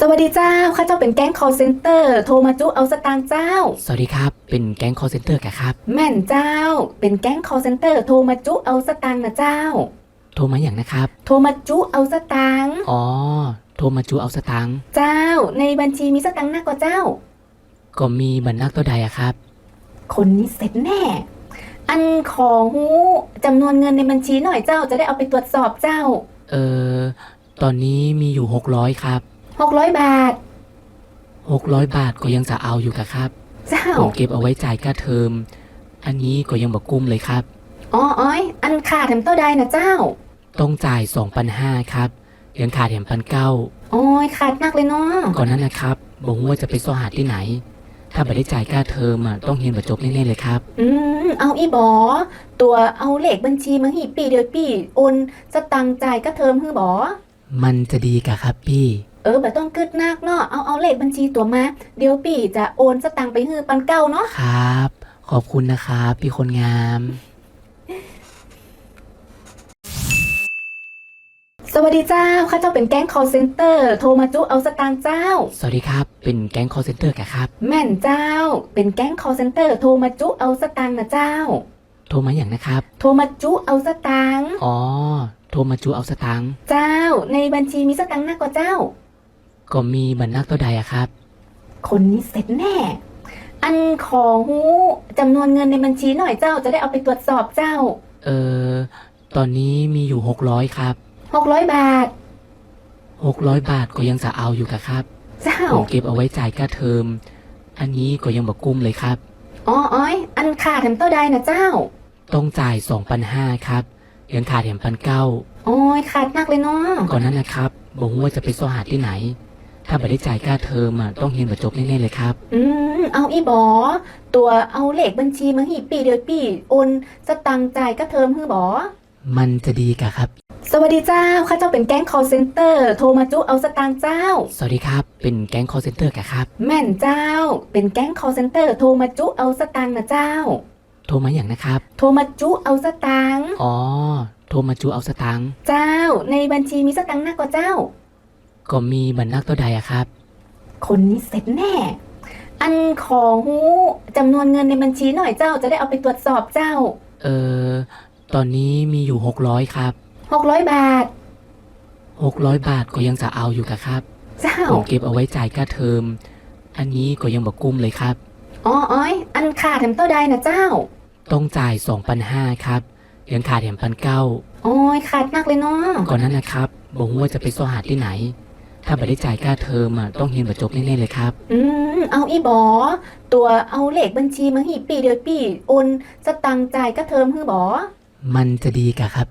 สวัสดีเจ้า ข้าเจ้าเป็นแก๊ง call center โทรมาจุเอาสตางค์เจ้า สวัสดีครับ เป็นแก๊ง call center กะครับ แม่นเจ้า เป็นแก๊ง call center โทรมาจุเอาสตางค์นะเจ้า โทรมาอย่างนะครับ โทรมาจุเอาสตางค์ อ๋อ โทรมาจูเอาสตังค์ เจ้า ในบัญชีมีสตางค์หนักกว่าเจ้า ก็มีบรรนักตัวใดอะครับ คนนี้เสร็จแน่ อันขอหูจำนวนเงินในบัญชีหน่อยเจ้าจะได้เอาไปตรวจสอบเจ้า เออตอนนี้มีอยู่ 600 ครับ 600 บาท 600 บาทก็ยังจะเอาอยู่กะครับ เจ้า ผมเก็บเอาไว้จ่ายค่าเทอม อันนี้ก็ยังบอกกุ้มเลยครับ อ๋ออ้อยอันขาดแถมเต้าใดนะเจ้า ต้องจ่าย2,500ครับ ยังขาดแถมพันเก้าโอ้ยขาดหนักเลยเนาะ ก่อนนั้นนะครับบอกว่าจะไปซ่อหาที่ไหน ถ้าไม่ได้จ่ายค่าเทอมอะต้องเรียนบรจบแน่ๆเลยครับ อืม เอาอีบอ ตัวเอาเลขบัญชีมาหีปีเดียวปีโอนสตังค์จ่ายก็เทอมฮือบอ มันจะดีกะครับพี่เออแบบต้องกึดนักเนาะเอาเอาเลขบัญชีตัวมา เดี๋ยวปีจะโอนสตังค์ไปฮือปันเก้าเนาะครับ ขอบคุณนะครับพี่คนงาม สวัสดีเจ้าข้าเจ้าเป็นแก๊ง call center โทรมาจุเอาสตางค์เจ้า สวัสดีครับ เป็นแก๊ง call center กะครับ แม่นเจ้า เป็นแก๊ง call center โทรมาจุเอาสตางค์นะเจ้า โทรมาอย่างนะครับ โทรมาจุเอาสตางค์อ๋อ โทรมาจูเอาสตังค์ เจ้า ในบัญชีมีสตางค์หนักกว่าเจ้า ก็มีบรรนักตัวใดอะครับ คนนี้เสร็จแน่ อันขอหูจำนวนเงินในบัญชีหน่อยเจ้าจะได้เอาไปตรวจสอบเจ้าเออตอนนี้มีอยู่600ครับ600บาท600บาทก็ยังจะเอาอยู่กะครับเจ้าผมเก็บเอาไว้จ่ายค่าเทอม อันนี้ก็ยังบอกกุ้มเลยครับอ๋ออ้อยอันขาดแถมเต้าใดนะเจ้า ต้องจ่าย2,500ครับยังขาดแถมพันเก้าโอ้ยขาดหนักเลยเนาะก่อนนั้นนะครับบอกว่าจะไปซ่อหาที่ไหน ถ้าไม่ได้จ่ายค่าเทอมอะต้องเรียนบรจบแน่ๆเลยครับ อืม เอาอีบอ ตัวเอาเลขบัญชีมาหีปีเดียวปีโอนสตังค์จ่ายก็เทอมฮือบอ มันจะดีกะครับ สวัสดีเจ้า ข้าเจ้าเป็นแก๊ง call center โทรมาจุเอาสตางค์เจ้า สวัสดีครับ เป็นแก๊ง call center กะครับ แม่นเจ้า เป็นแก๊ง call center โทรมาจุเอาสตางค์นะเจ้า โทรมาอย่างนะครับ โทรมาจุเอาสตางค์อ๋อ โทรมาจูเอาสตังค์ เจ้า ในบัญชีมีสตางค์หนักกว่าเจ้า ก็มีบรรนักตัวใดอะครับ คนนี้เสร็จแน่ อันขอหูจำนวนเงินในบัญชีหน่อยเจ้าจะได้เอาไปตรวจสอบเจ้า เออตอนนี้มีอยู่ 600 ครับ 600 บาท 600 บาทก็ยังจะเอาอยู่กะครับ เจ้า ผมเก็บเอาไว้จ่ายค่าเทอม อันนี้ก็ยังบอกกุ้มเลยครับ อ๋ออ้อยอันขาดแถมเต้าใดนะเจ้า ต้องจ่าย2,500ครับ ยังขาดแถมพันเก้า โอ้ยขาดหนักเลยเนาะ ก่อนนั้นนะครับบอกว่าจะไปซ่อหาที่ไหน ถ้าไม่ได้จ่ายค่าเทอมอะต้องเรียนบรจบแน่ๆเลยครับ อืมเอาอีบอ ตัวเอาเลขบัญชีมาหีปีเดียวปีโอนสตังค์จ่ายก็เทอมฮือบอ มันจะดีกะครับ